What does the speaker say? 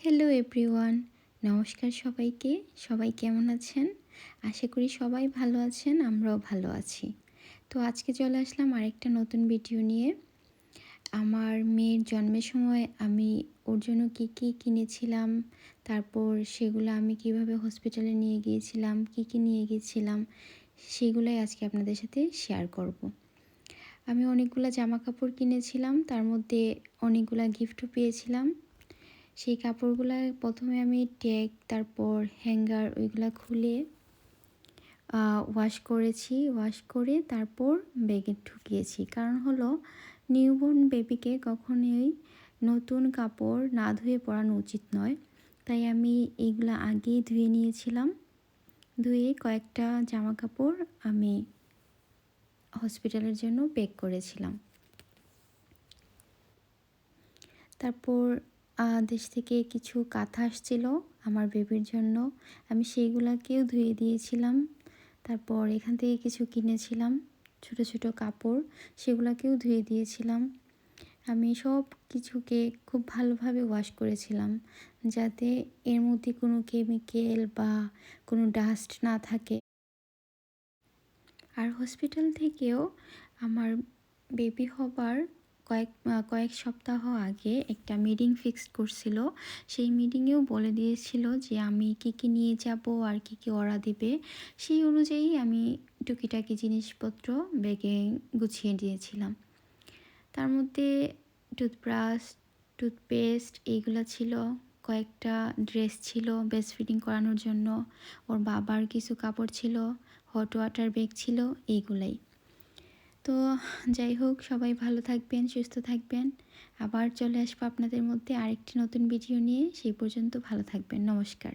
Hello everyone নমস্কার সবাইকে। সবাই কেমন আছেন? আশা করি সবাই ভালো আছেন, আমরাও ভালো আছি। তো আজকে চলে আসলাম আরেকটা নতুন ভিডিও নিয়ে। আমার মেয়ের জন্মের সময় আমি ওর জন্য কী কী কিনেছিলাম, তারপর সেগুলো আমি কীভাবে হসপিটালে নিয়ে গিয়েছিলাম, কী কী নিয়ে গিয়েছিলাম, সেগুলোই আজকে আপনাদের সাথে শেয়ার করব। আমি অনেকগুলো জামা কাপড় কিনেছিলাম, তার মধ্যে অনেকগুলো গিফটও পেয়েছিলাম। সেই কাপড়গুলো প্রথমে আমি ট্যাগ, তারপর হ্যাঙ্গার ওইগুলা খুলে ওয়াশ করেছি। ওয়াশ করে তারপর ব্যাগে ঢুকিয়েছি। কারণ হলো নিউবর্ন বেবিকে কখনোই নতুন কাপড় না ধুয়ে পরানো উচিত নয়। তাই আমি এইগুলো আগেই ধুয়ে নিয়েছিলাম। ধুয়ে কয়েকটা জামা কাপড় আমি হসপিটালের জন্য প্যাক করেছিলাম। তারপর দেশ থেকে কিছু কাঁথা আসছিল আমার বেবির জন্য। আমি সেইগুলাকেও ধুয়ে দিয়েছিলাম। তারপর এখান থেকে কিছু কিনেছিলাম, ছোট ছোট কাপড়, সেগুলোকেও ধুয়ে দিয়েছিলাম। আমি সব কিছুকে খুব ভালোভাবে ওয়াশ করেছিলাম, যাতে এর মধ্যে কোনো কেমিক্যাল বা কোনো ডাস্ট না থাকে। আর হসপিটাল থেকেও আমার বেবি হবার কয়েক কয়েক সপ্তাহ আগে একটা মিটিং ফিক্সড করছিল। সেই মিটিংয়েও বলে দিয়েছিল যে আমি কি কি নিয়ে যাব, আর কি কি ওরা দেবে। সেই অনুযায়ী আমি টুকিটাকি জিনিসপত্র ব্যাগে গুছিয়ে দিয়েছিলাম। তার মধ্যে টুথব্রাশ টুথপেস্ট এইগুলো ছিল, কয়েকটা ড্রেস ছিল বেস্ট ফিটিং করানোর জন্য। ওর বাবার কিছু কাপড় ছিল হট ওয়াটার ব্যাগ ছিল, এইগুলাই। তো যাই হোক, সবাই ভালো থাকবেন, সুস্থ থাকবেন। আবার চলে আসব আপনাদের মধ্যে আরেকটি নতুন ভিডিও নিয়ে। সেই পর্যন্ত ভালো থাকবেন। নমস্কার।